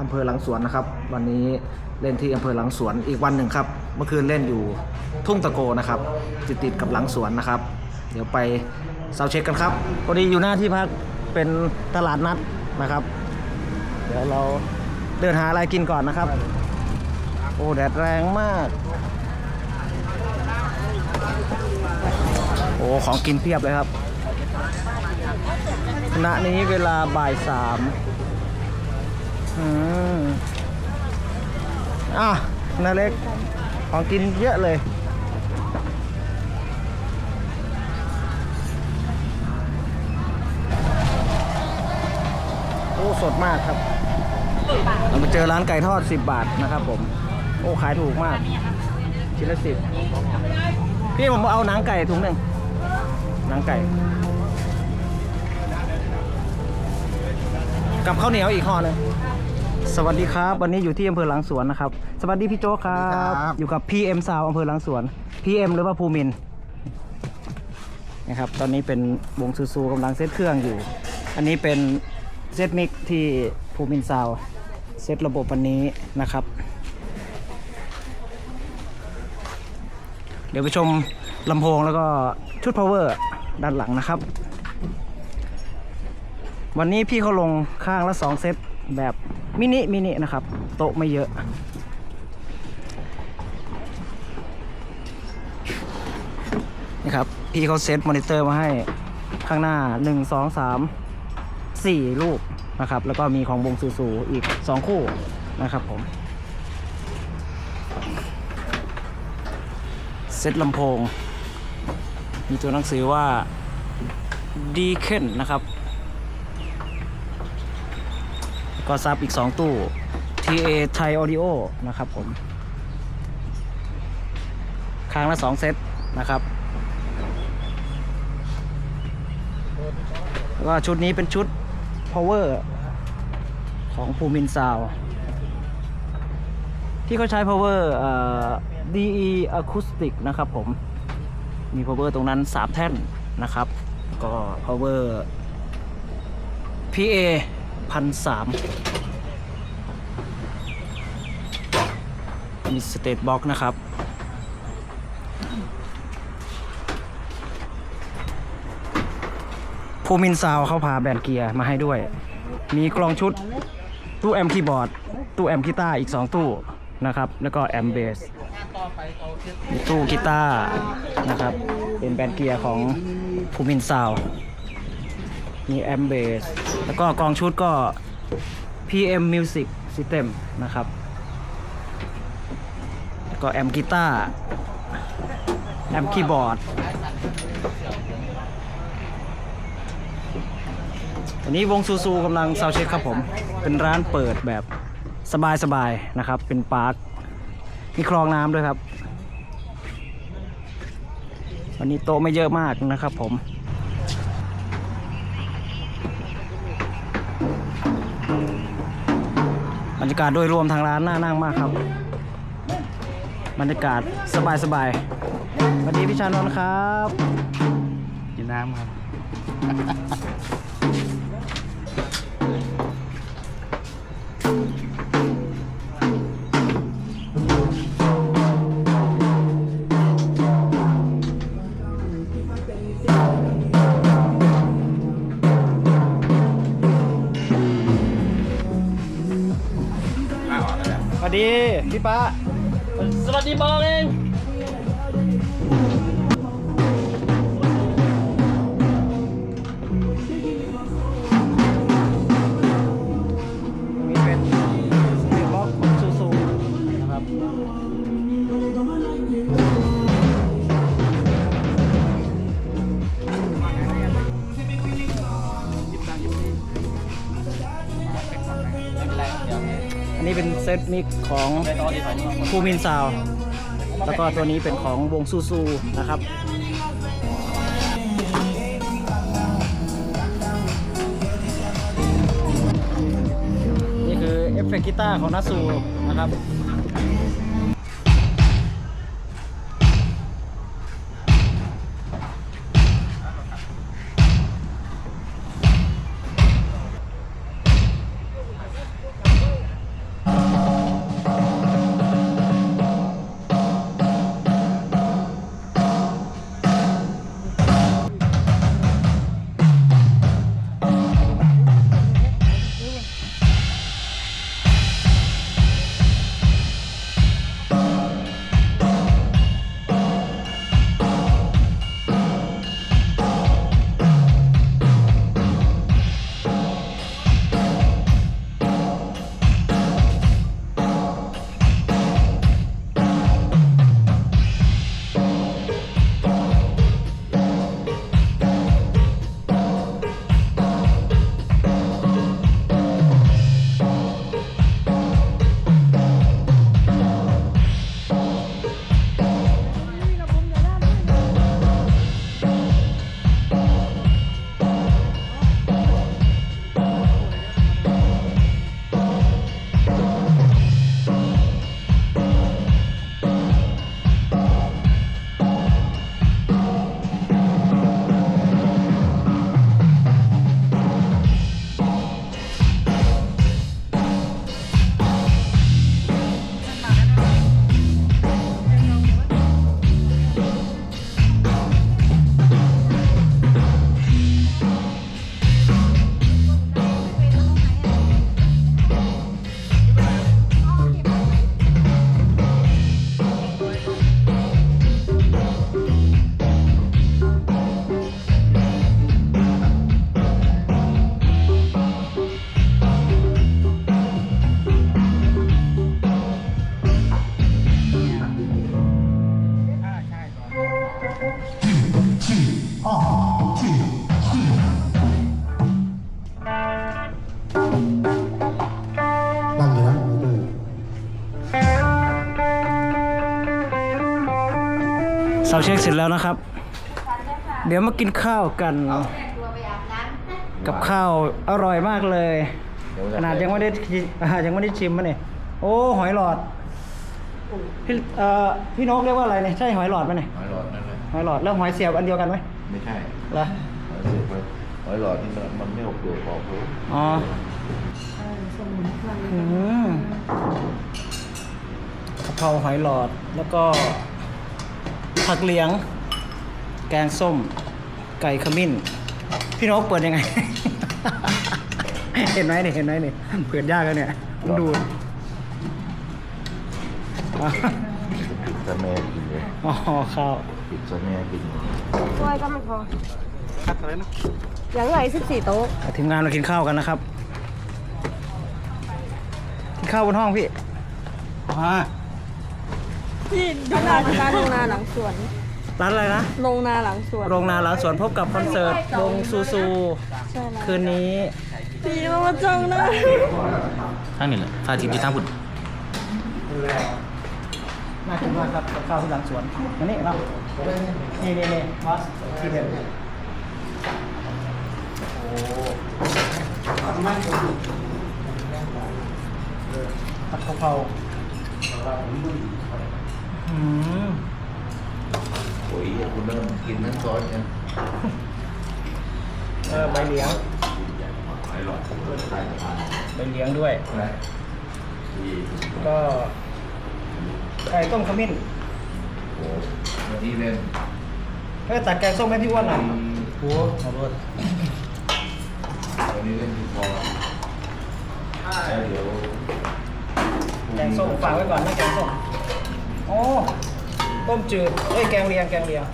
อำเภอหลังสวนนะครับ วันนี้เล่นที่อำเภอหลังสวนอีกวันหนึ่งครับ เมื่อคืนเล่นอยู่ทุ่งตะโกนะครับ ติดติดๆกับหลังสวนนะครับ เดี๋ยวไปเซาเช็คกันครับพอดีอยู่หน้าที่พักเป็นตลาดนัดนะครับ เดี๋ยวเราเดินหาอะไรกินก่อนนะครับ โอ้แดดแรงมาก โอ้ของกินเพียบเลยครับ ขณะนี้เวลาบ่ายสาม อืมอะนาเล็ก ของกินเยอะเลย โอ้ สดมากครับ เรามาเจอร้านไก่ทอด 10 บาทนะครับผม โอ้ ขายถูกมาก ชิ้นละสิบพี่ผมเอาหนังไก่ถุงหนึ่งหนังไก่ กับข้าวเหนียวอีกห่อหนึง สวัสดีครับ วันนี้อยู่ที่อำเภอหลังสวนนะครับ สวัสดีพี่โจ๊กครับ อยู่กับ PM สาวอำเภอหลังสวน PM หรือว่าภูมินทร์นะครับ ตอนนี้เป็นวงซูซูกำลังเซตเครื่องอยู่ อันนี้เป็นเซตมิกที่ภูมินทร์ซาวด์เซตระบบวันนี้นะครับ เดี๋ยวไปชมลำโพงแล้วก็ชุด power ด้านหลังนะครับ วันนี้พี่เขาลงข้างละสองเซตแบบ มินิมินินะครับ โต๊ะไม่เยอะ นี่ครับ พี่เขาเซตมอนิเตอร์มาให้ข้างหน้า 1 2 3 4ลูกนะครับ แล้วก็มีของวงซูซูอีก 2 คู่นะครับผม เซตลำโพง มีตัวหนังสือว่าดีเคนนะครับ ก็ซับอีก 2 ตู้ TA Thai Audio นะครับผมครั้งละ 2 เซตนะครับแล้วก็ชุดนี้เป็นชุด power ของภูมินซาวที่เขาใช้ power เอ่อ DE acoustic นะครับผม มี power ตรงนั้น 3 แท่นนะครับ ก็ power PA พันสามมีสเตตบ็อกนะครับ ภูมินซาวเขาพาแบนเกียร์มาให้ด้วย มีกลองชุด ตู้แอมคีย์บอร์ด ตู้แอมกีตาร์อีก 2 ตู้นะครับ แล้วก็แอมเบสมีตู้กีตาร์นะครับ เป็นแบนเกียร์ของภูมินซาว มีแอมเบสแล้วก็กองชุดก็ PM Music System นะครับ แล้วก็แอมกีตาร์แอมคีย์บอร์ดวันนี้วงซูซูกำลังซาวเช็คครับผม เป็นร้านเปิดแบบสบายๆนะครับ เป็นปาร์ค มีคลองน้ำด้วยครับ วันนี้โต๊ะไม่เยอะมากนะครับผม บรรยากาศโดยรวมทางร้านน่านั่งมากครับ บรรยากาศสบายๆสวันดีพี่ชานนท์ครับกินน้ำครับ วัสดีพี่ป้า สวัสดีบอลเองมีเป็นสเตทบ็อกซูซูนะครับ เซตมิกของภูมินซาว แล้วก็ตัวนี้เป็นของวงซูซูนะครับนี่คือเอฟเฟกต์กีตาร์ของนัสซูนะครับ เสาเช็คเสร็จแล้วนะครับ เดี๋ยวมากินข้าวกัน กับข้าวอร่อยมากเลยขนาดยังไม่ได้กินอ่ายังไม่ได้ชิมมันเนี่ยโอ้หอยหลอดพี่เอ่อพี่นกเรียกว่าอะไรเนี่ยใช่หอยหลอดไหมเนี่ยหอยหลอดนั่นเลยหอยหลอดแล้วหอยเสียบอันเดียวกันไหมไม่ใช่เหรอหอยเสียบไปหอยหลอดนี่มันมันไม่ออกเปลือกออกเลยอ๋ออืมกะเพราหอยหลอดแล้วก็ ผักเหลียง แกงส้ม ไก่ขมิ้น พี่นกเปิดยังไง เห็นไหมเนี่ยเห็นไหมเนี่ยเปิดยากแล้วเนี่ยต้องดูอ๋อปิดสะแม่กินเลยอ๋อข้าวปิดสะแม่กินเลยถ้วยก็ไม่พออย่างไรสิบสี่โต๊ะทีมงานมากินข้าวกันนะครับกินข้าวบนห้องพี่อ่า ที่ดูนาที่ร้านโรงนาหลังสวนร้านอะไรนะ โรงนาหลังสวน โรงนาหลังสวนพบกับคอนเสิร์ตวงซูซู ใช่แล้วคืนนี้พี่มามาจ้องหนะทั้งนี้แหละฟาทีมที่ทั้งพุ่นน่ากินมากครับกับข้าวที่หลังสวนมานี่เนาะนี่นี่นี่มอสที่เด็ดโอ้ขอบคุณมากผัดกะเพราอืม โอ้ยคุณเริ่มกินน้ำซอสเนี่ยเออใบเหลียงหอยหลอดเปิดใต้สะพานใบเหลียงด้วยนะที่ก็ไก่ต้มขมิ้นโอ้วันนี้เล่นเฮ้ยตัดแกงส้มให้พี่อ้วนหน่อยโอ้ขอโทษวันนี้เล่นที่พอแล้วเดี๋ยวแกงส้มฝากไว้ก่อนนะแกงส้ม โอ้ต้มจืดเอ้ยแกงเลียงแกงเลียง